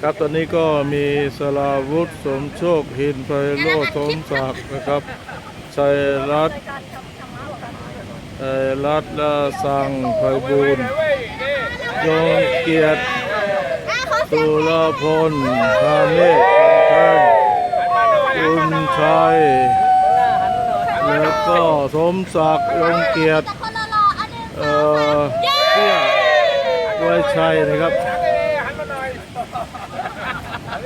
ครับตอนนี้ก็มีสลาวุธสมโชคหินไพโรจน์สมศักดิ์นะครับชัยรัตน์ชัยรัตน์ละสังไพบูลย์ยงเกียรติสุรพลพาเนศท่านคุณชัยแล้วก็สมศักดิ์ยงเกียรติเอ่อเตี้ยไวยชัยนะครับ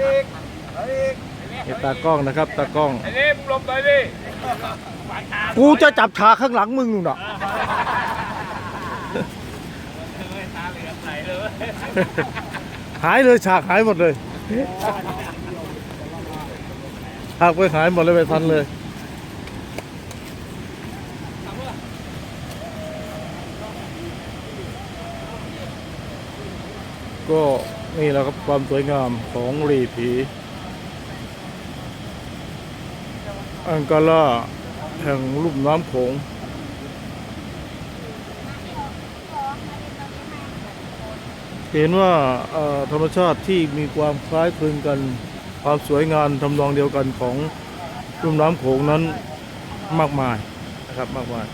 นี่ตากล้องนะครับ ตากล้อง ไอ้นี่มึงหลบหน่อยดิกูจะจับฉากข้างหลังมึงนู่นน่ะหายเลยฉากหายหมดเลยฉากไปหายหมดเลยไปทันเลยก็ นี่แหละครับความสวยงามของรีผีอังกาล่าแห่งลุ่มน้ำโขงเห็นว่าธรรมชาติที่มีความคล้ายคลึงกัน ความสวยงามทำนองเดียวกันของลุ่มน้ำโขงนั้นมากมายนะครับมากมาย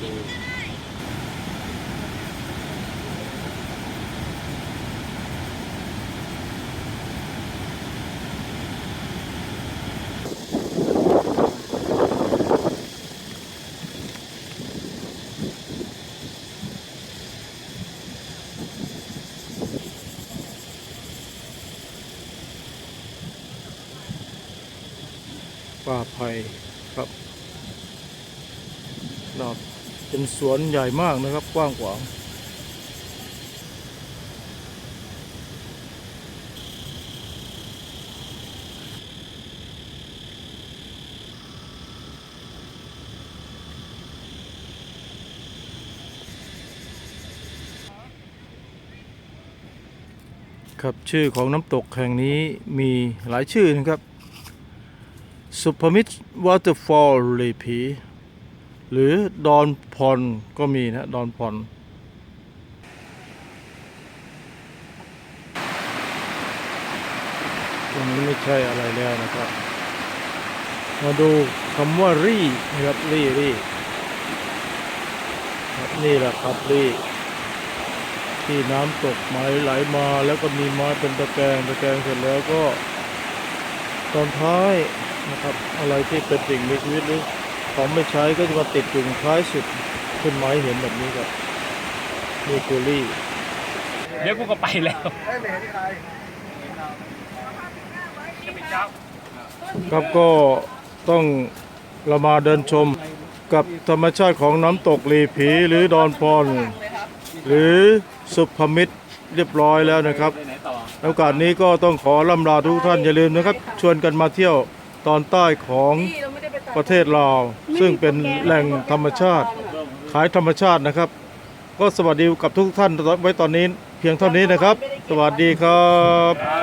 ป่าไผ่ครับรับ เป็นสวนใหญ่มากนะครับ กว้างขวางครับชื่อของน้ำตกแห่งนี้มีหลายชื่อนะครับ สุพมิตรวอเตอร์ฟอลเลผี หรือดอนพอนก็มีนะดอนพอนตรงนี้ไม่ใช่อะไรแล้วนะครับ มาดูคำว่ารี่นะครับรี่รี่นี่แหละครับรี่ที่น้ำตกไม้ไหลมาแล้วก็มีไม้เป็นตะแกรงตะแกรงเสร็จแล้วก็ตอนท้ายนะครับ อะไรที่เป็นสิ่งมีชีวิตหรือ ของไม่ใช้ก็จะมาติดอยู่ท้ายสุดขึ้นไม้เห็นแบบนี้ครับนี่คือรี่เดี๋ยวกูก็ไปแล้วครับก็ต้องเรามาเดินชมกับธรรมชาติของน้ำตกลีผีหรือดอนพร หรือสุพมิตรเรียบร้อยแล้วนะครับในโอกาสนี้ก็ต้องขอล่ำลาทุกท่านอย่าลืมนะครับ ชวนกันมาเที่ยวตอนใต้ของ ประเทศลาวซึ่งเป็นแหล่งธรรมชาติ ขายธรรมชาตินะครับ ก็สวัสดีกับทุกท่านไว้ตอนนี้เพียงเท่านี้นะครับ สวัสดีครับ